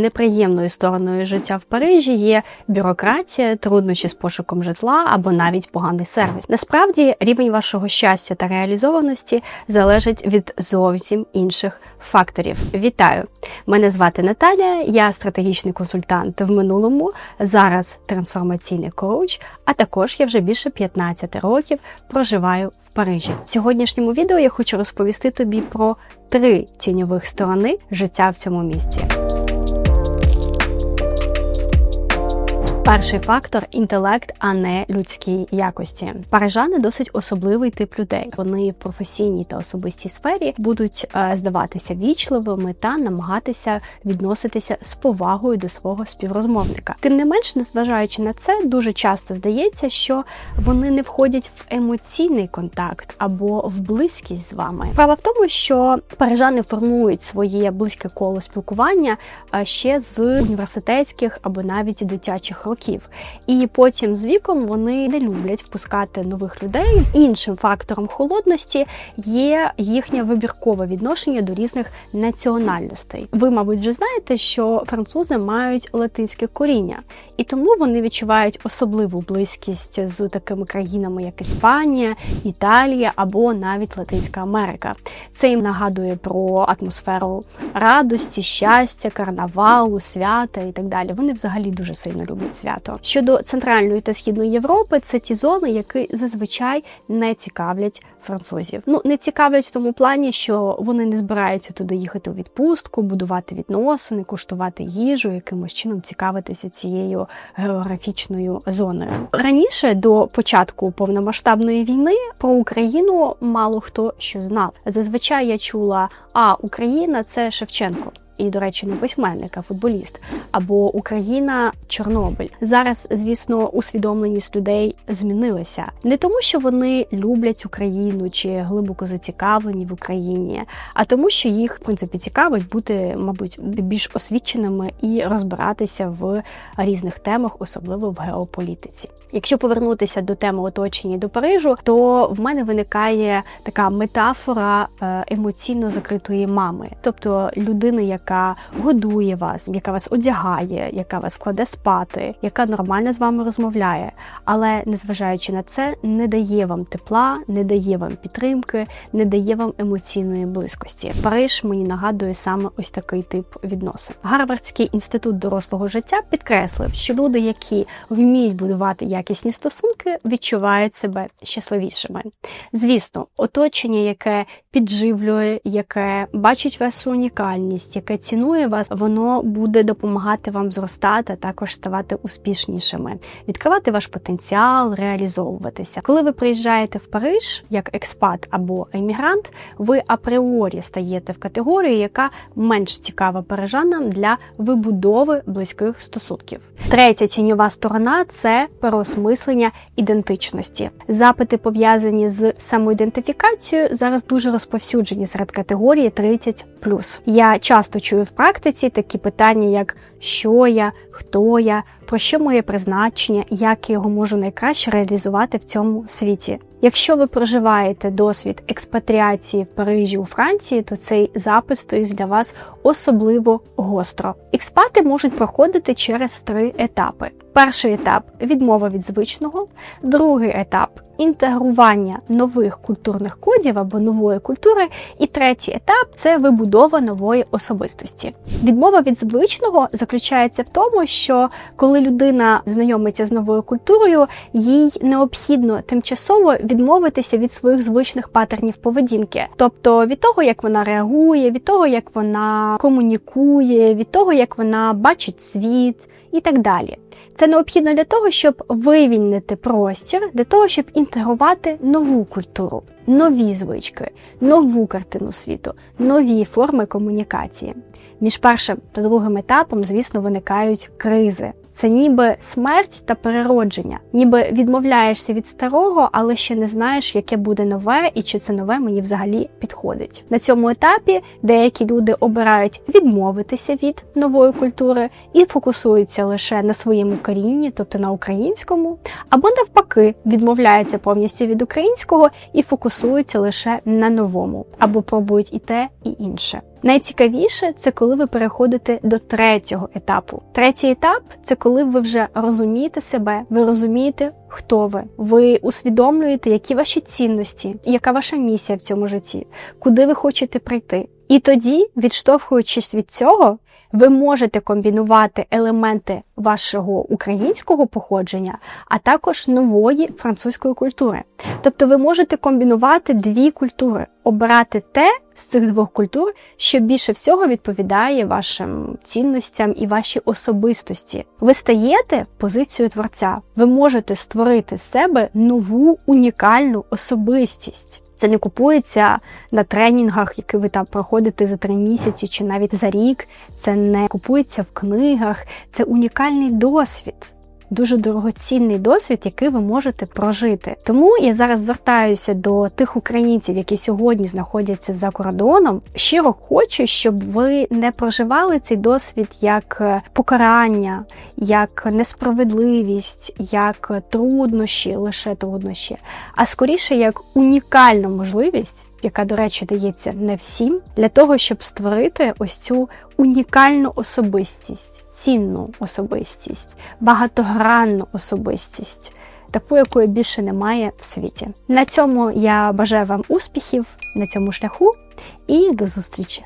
неприємною стороною життя в Парижі є бюрократія, труднощі з пошуком житла або навіть поганий сервіс. Насправді рівень вашого щастя та реалізованості залежить від зовсім інших факторів. Вітаю! Мене звати Наталя, я стратегічний консультант в минулому, зараз трансформаційний коуч, а також я вже більше 15 років проживаю в Парижі. В сьогоднішньому відео я хочу розповісти тобі про три тіньових сторони життя в цьому місті. Перший фактор інтелект, а не людські якості. Парижани досить особливий тип людей. Вони в професійній та особистій сфері будуть е, здаватися вічливими та намагатися відноситися з повагою до свого співрозмовника. Тим не менш, незважаючи на це, дуже часто здається, що вони не входять в емоційний контакт або в близькість з вами. Справа в тому, що парижани формують своє близьке коло спілкування е, ще з університетських або навіть дитячих років. І потім з віком вони не люблять впускати нових людей. Іншим фактором холодності є їхнє вибіркове відношення до різних національностей. Ви, мабуть, вже знаєте, що французи мають латинське коріння, і тому вони відчувають особливу близькість з такими країнами, як Іспанія, Італія або навіть Латинська Америка. Це їм нагадує про атмосферу радості, щастя, карнавалу, свята і так далі. Вони взагалі дуже сильно люблять свято. Щодо центральної та східної Європи, це ті зони, які зазвичай не цікавлять французів. Ну не цікавлять в тому плані, що вони не збираються туди їхати у відпустку, будувати відносини, куштувати їжу, якимось чином цікавитися цією географічною зоною. Раніше до початку повномасштабної війни про Україну мало хто що знав. Зазвичай я чула, а Україна це Шевченко і, до речі, не письменник, а футболіст, або Україна, Чорнобиль. Зараз, звісно, усвідомленість людей змінилася не тому, що вони люблять Україну чи глибоко зацікавлені в Україні, а тому, що їх в принципі цікавить бути, мабуть, більш освіченими і розбиратися в різних темах, особливо в геополітиці. Якщо повернутися до теми оточення до Парижу, то в мене виникає така метафора е, емоційно закритої мами, тобто людини, яка яка годує вас, яка вас одягає, яка вас кладе спати, яка нормально з вами розмовляє, але незважаючи на це, не дає вам тепла, не дає вам підтримки, не дає вам емоційної близькості. Париж мені нагадує саме ось такий тип відносин. Гарвардський інститут дорослого життя підкреслив, що люди, які вміють будувати якісні стосунки, відчувають себе щасливішими. Звісно, оточення, яке підживлює, яке бачить вашу унікальність, яке яке цінує вас, воно буде допомагати вам зростати, а також ставати успішнішими, відкривати ваш потенціал, реалізовуватися. Коли ви приїжджаєте в Париж як експат або емігрант, ви апріорі стаєте в категорію, яка менш цікава парижанам для вибудови близьких стосунків. Третя тіньова сторона це переосмислення ідентичності. Запити пов'язані з самоідентифікацією зараз дуже розповсюджені серед категорії 30+. Я часто чую в практиці такі питання, як що я, хто я, про що моє призначення, як я його можу найкраще реалізувати в цьому світі. Якщо ви проживаєте досвід експатріації в Парижі у Франції, то цей запис стоїть для вас особливо гостро. Експати можуть проходити через три етапи: перший етап відмова від звичного, другий етап інтегрування нових культурних кодів або нової культури, і третій етап це вибудова нової особистості. Відмова від звичного заключається в тому, що коли людина знайомиться з новою культурою, їй необхідно тимчасово відмовитися від своїх звичних патернів поведінки, тобто від того, як вона реагує, від того, як вона комунікує, від того, як вона бачить світ і так далі. Це необхідно для того, щоб вивільнити простір, для того, щоб інтегрувати нову культуру, нові звички, нову картину світу, нові форми комунікації. Між першим та другим етапом, звісно, виникають кризи. Це ніби смерть та переродження, ніби відмовляєшся від старого, але ще не знаєш, яке буде нове і чи це нове мені взагалі підходить. На цьому етапі деякі люди обирають відмовитися від нової культури і фокусуються лише на своєму корінні, тобто на українському, або навпаки, відмовляються повністю від українського і фокусуються лише на новому, або пробують і те, і інше. Найцікавіше це коли ви переходите до третього етапу. Третій етап це коли ви вже розумієте себе, ви розумієте, хто ви. Ви усвідомлюєте, які ваші цінності, яка ваша місія в цьому житті, куди ви хочете прийти. І тоді, відштовхуючись від цього, ви можете комбінувати елементи вашого українського походження, а також нової французької культури. Тобто ви можете комбінувати дві культури, обирати те з цих двох культур, що більше всього відповідає вашим цінностям і вашій особистості. Ви стаєте в позицію творця. Ви можете створити з себе нову унікальну особистість. Це не купується на тренінгах, які ви там проходите за три місяці чи навіть за рік. Це не купується в книгах, це унікальний досвід. Дуже дорогоцінний досвід, який ви можете прожити. Тому я зараз звертаюся до тих українців, які сьогодні знаходяться за кордоном. Щиро хочу, щоб ви не проживали цей досвід як е, покарання, як несправедливість, як труднощі, лише труднощі, а скоріше як унікальну можливість яка, до речі, дається не всім, для того, щоб створити ось цю унікальну особистість, цінну особистість, багатогранну особистість, таку, якої більше немає в світі. На цьому я бажаю вам успіхів на цьому шляху і до зустрічі!